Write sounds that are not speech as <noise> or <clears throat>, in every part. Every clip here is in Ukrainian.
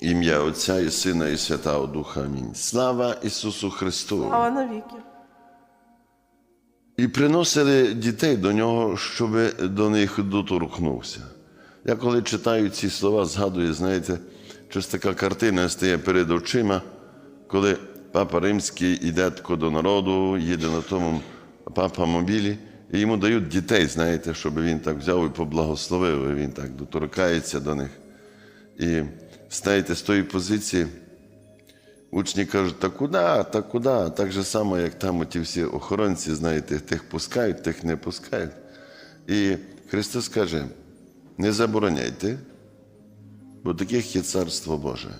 Ім'я Отця і Сина, і Святого Духа. Амінь. Слава Ісусу Христу! Слава навіки. І приносили дітей до нього, щоб до них доторкнувся. Я коли читаю ці слова, згадую, знаєте, щось така картина стає перед очима, коли папа Римський йде до народу, їде на тому папа мобілі, і йому дають дітей, знаєте, щоб він так взяв і поблагословив, і він так доторкається до них. І знаєте, з тої позиції Учні кажуть, та куди, та куди? Так же само, як там ті всі охоронці, знаєте, тих пускають, тих не пускають. І Христос каже: не забороняйте, бо таких є Царство Боже.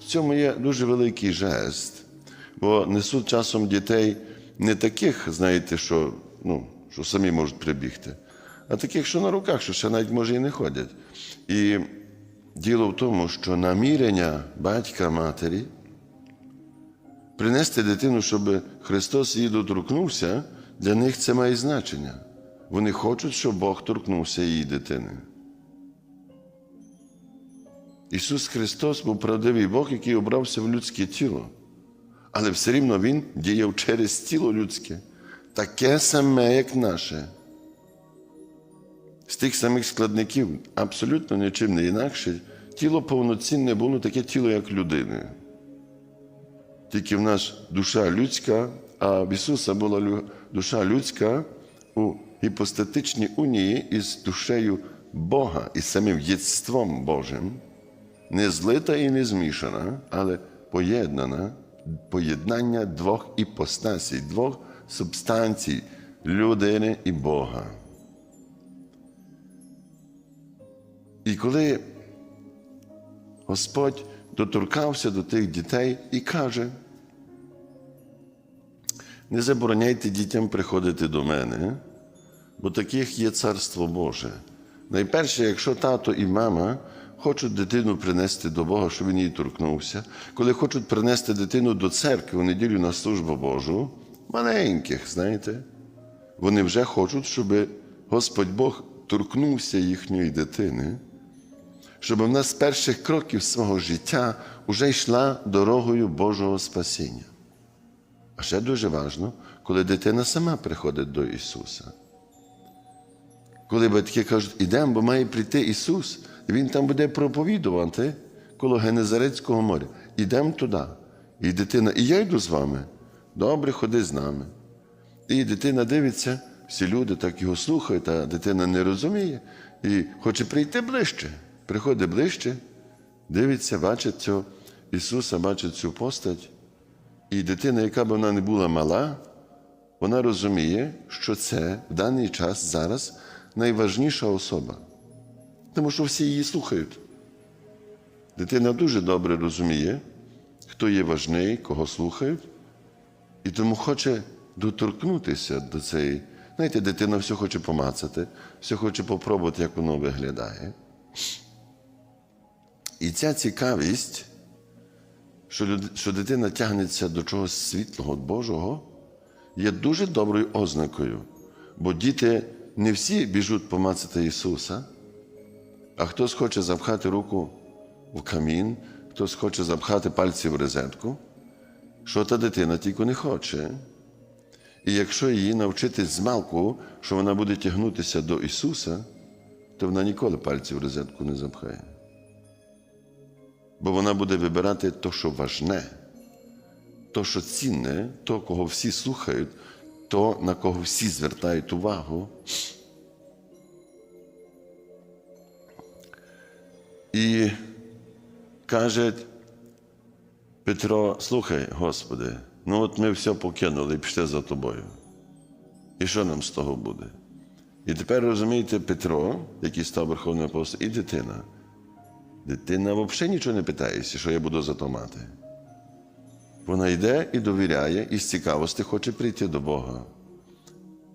В цьому є дуже великий жест, бо несуть часом дітей не таких, знаєте, що, ну, що самі можуть прибігти, а таких, що на руках, що ще навіть може і не ходять. І діло в тому, що намірення батька матері принести дитину, щоб Христос її доторкнувся, для них це має значення. Вони хочуть, щоб Бог торкнувся її дитини. Ісус Христос був правдивий Бог, який обрався в людське тіло. Але все рівно Він діяв через тіло людське, таке саме, як наше. З тих самих складників, абсолютно нічим не інакше, тіло повноцінне було таке тіло, як людини. Тільки в нас душа людська, а в Ісуса була душа людська у гіпостатичній унії із душею Бога, із самим єдством Божим, не злита і не змішана, але поєднана, поєднання двох іпостасій, двох субстанцій людини і Бога. І коли Господь доторкався до тих дітей і каже: не забороняйте дітям приходити до мене, бо таких є царство Боже. Найперше, якщо тато і мама хочуть дитину принести до Бога, щоб він її торкнувся, коли хочуть принести дитину до церкви в неділю на службу Божу, маленьких, знаєте, вони вже хочуть, щоб Господь Бог торкнувся їхньої дитини щоб вона з перших кроків свого життя вже йшла дорогою Божого спасіння. А ще дуже важливо, коли дитина сама приходить до Ісуса. Коли батьки кажуть, ідемо, бо має прийти Ісус, і Він там буде проповідувати коло Генезарецького моря. Ідемо туди. І дитина, і я йду з вами. Добре, ходи з нами. І дитина дивиться, всі люди так його слухають, а дитина не розуміє і хоче прийти ближче. Приходить ближче, дивиться, бачить цього Ісуса, бачить цю постать. І дитина, яка б вона не була мала, вона розуміє, що це в даний час зараз найважніша особа. Тому що всі її слухають. Дитина дуже добре розуміє, хто є важний, кого слухають, і тому хоче доторкнутися до цієї. Знаєте, дитина все хоче помацати, все хоче попробувати, як воно виглядає. І ця цікавість, що, дитина тягнеться до чогось світлого Божого, є дуже доброю ознакою. Бо діти не всі біжуть помацати Ісуса, а хтось хоче запхати руку в камін, хтось хоче запхати пальці в розетку, що та дитина тільки не хоче. І якщо її навчити з малку, що вона буде тягнутися до Ісуса, то вона ніколи пальці в розетку не запхає. Бо вона буде вибирати то, що важне, то, що цінне, то, кого всі слухають, то, на кого всі звертають увагу. І каже Петро, слухай, Господи, ну от ми все покинули і пішли за тобою. І що нам з того буде? І тепер розумієте, Петро, який став Верховним апостолом, і дитина. Дитина взагалі нічого не питається, що я буду за то мати. Вона йде і довіряє, і з цікавості хоче прийти до Бога.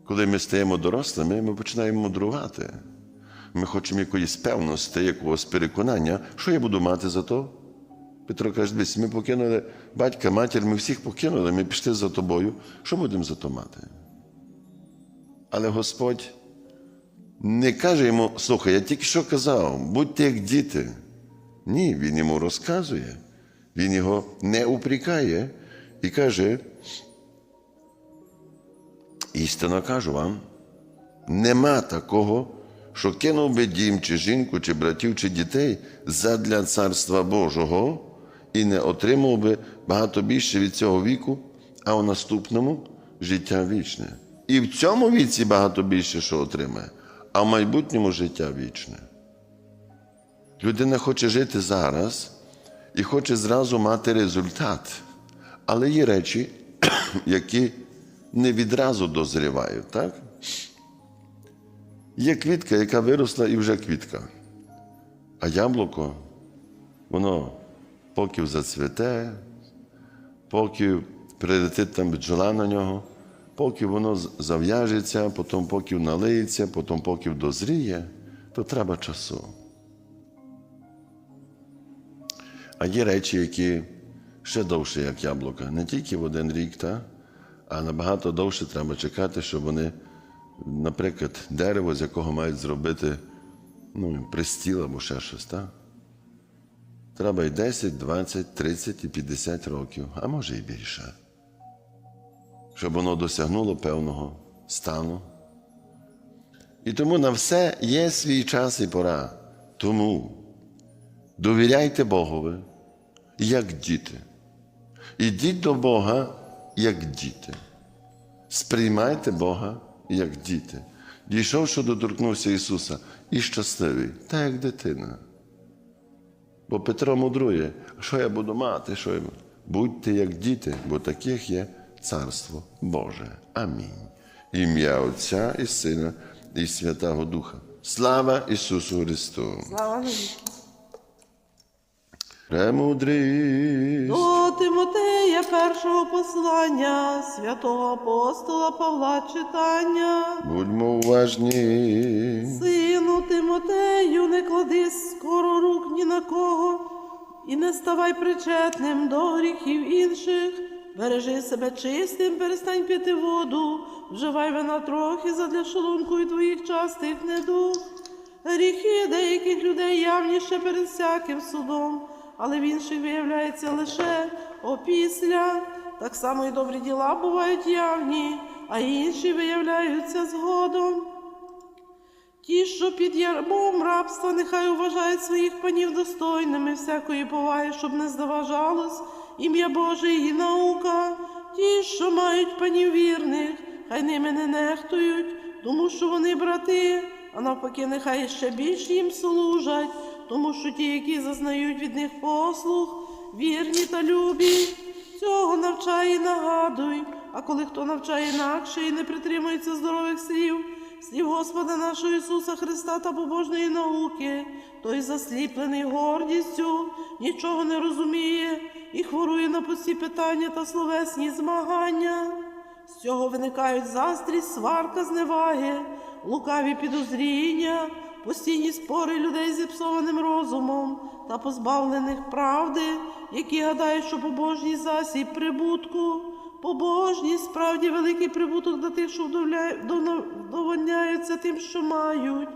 Коли ми стаємо дорослими, ми починаємо мудрувати. Ми хочемо якоїсь певності, якогось переконання, що я буду мати за то. Петро каже, дивись, ми покинули батька, матір, ми всіх покинули, ми пішли за тобою. Що будемо за то мати? Але Господь не каже йому, слухай, я тільки що казав, будьте як діти. Ні, він йому розказує. Він його не упрікає і каже: істинно кажу вам, нема такого, що кинув би дім, чи жінку, чи братів, чи дітей задля Царства Божого і не отримав би багато більше від цього віку, а у наступному життя вічне. І в цьому віці багато більше що отримає, а в майбутньому життя вічне. Людина хоче жити зараз і хоче зразу мати результат. Але є речі, <clears throat> які не відразу дозрівають, так? Є квітка, яка виросла і вже квітка. А яблуко, воно поки зацвіте, поки прилетить там бджола на нього, поки воно зав'яжеться, потім поки налиється, потім поки дозріє, то треба часу. А є речі, які ще довше, як яблука, не тільки в один рік, та, а набагато довше треба чекати, щоб вони, наприклад, дерево, з якого мають зробити ну, пристіл або ще щось. Та? Треба і 10, 20, 30 і 50 років, а може і більше, щоб воно досягнуло певного стану. І тому на все є свій час і пора. Тому довіряйте Богові, як діти. Ідіть до Бога, як діти. Сприймайте Бога, як діти. Дійшов, що доторкнувся Ісуса, і щасливий, так як дитина. Бо Петро мудрує, що я буду мати, що я буду? Будьте як діти, бо таких є Царство Боже. Амінь. Ім'я Отця і Сина, і Святого Духа. Слава Ісусу Христу! Слава. Премудрість. До Тимотея першого послання святого апостола Павла читання. Будьмо уважні. Сину Тимотею, не клади скоро рук ні на кого, і не ставай причетним до гріхів інших. Бережи себе чистим, перестань пити воду, вживай вина трохи задля шлунку і твоїх частих недуг. Гріхи деяких людей явніше перед всяким судом, але в інших виявляється лише опісля. Так само і добрі діла бувають явні, а інші виявляються згодом. Ті, що під ярмом рабства, нехай вважають своїх панів достойними всякої поваги, щоб не зневажалось ім'я Боже і наука. Ті, що мають панів вірних, хай ними не нехтують, тому що вони брати, а навпаки, нехай ще більш їм служать, тому що ті, які зазнають від них послуг, вірні та любі. Цього навчай і нагадуй, а коли хто навчає інакше і не притримується здорових слів, слів Господа нашого Ісуса Христа та побожної науки, той засліплений гордістю, нічого не розуміє і хворує на пусті питання та словесні змагання. З цього виникають заздрість, сварка, зневаги, лукаві підозріння, постійні спори людей з зіпсованим розумом та позбавлених правди, які гадають, що побожній засіб прибутку. Побожність справді великий прибуток для тих, що вдовольняються тим, що мають.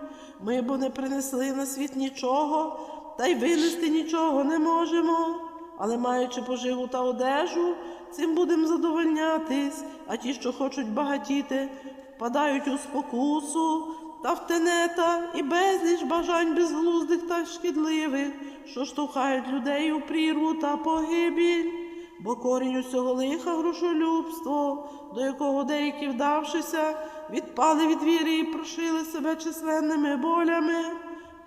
Ми бо не принесли на світ нічого, та й винести нічого не можемо. Але маючи поживу та одежу, цим будемо задовольнятись, а ті, що хочуть багатіти, впадають у спокусу та в тенета і безліч бажань безглуздих та шкідливих, що штовхають людей у прірву та погибіль. Бо корінь усього лиха грошолюбство, до якого деякі, вдавшися, відпали від віри і прошили себе численними болями.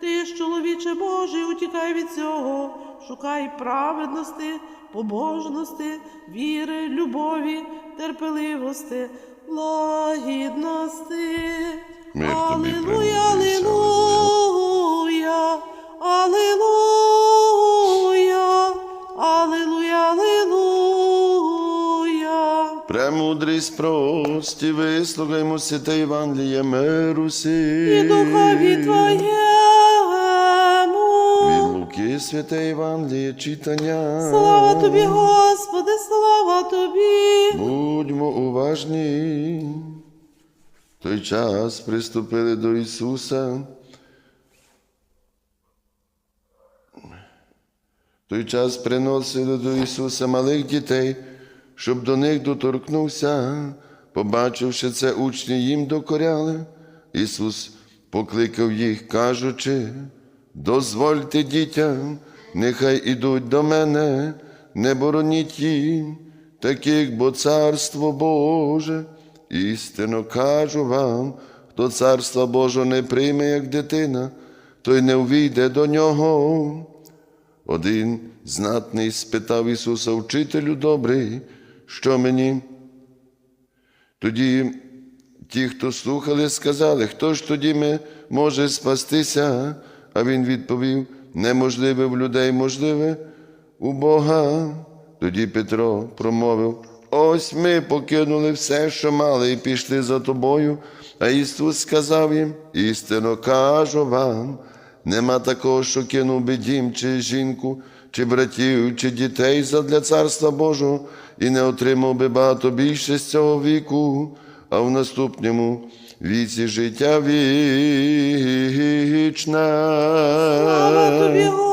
Ти ж, чоловіче Божий, утікай від цього, шукай праведності, побожності, віри, любові, терпеливості, лагідності. Мир тобі, алілуя, алілуя, алілуя, алілуя. Премудрість прості, вислухаймо святе Євангеліє миру сі. І духові Твоєму. Від Луки святе Євангеліє читання. Слава тобі, Господи, слава тобі. Будьмо уважні. Той час приступили до Ісуса той час приносили до Ісуса малих дітей, щоб до них доторкнувся. Побачивши це, учні їм докоряли. Ісус покликав їх, кажучи, дозвольте дітям, нехай ідуть до мене, не бороніть їм, таких, бо царство Боже. Істинно кажу вам, хто царства Божого не прийме, як дитина, той не увійде до нього. Один знатний спитав Ісуса, Учителю добрий, що мені? Тоді ті, хто слухали, сказали, хто ж тоді ми може спастися? А він відповів: неможливе в людей, можливе у Бога. Тоді Петро промовив: Ось ми покинули все, що мали, і пішли за тобою. А Ісус сказав їм: істинно кажу вам, нема такого, що кинув би дім, чи жінку, чи братів, чи дітей задля Царства Божого, і не отримав би багато більше з цього віку, а в наступному віці життя вічне. Слава тобі,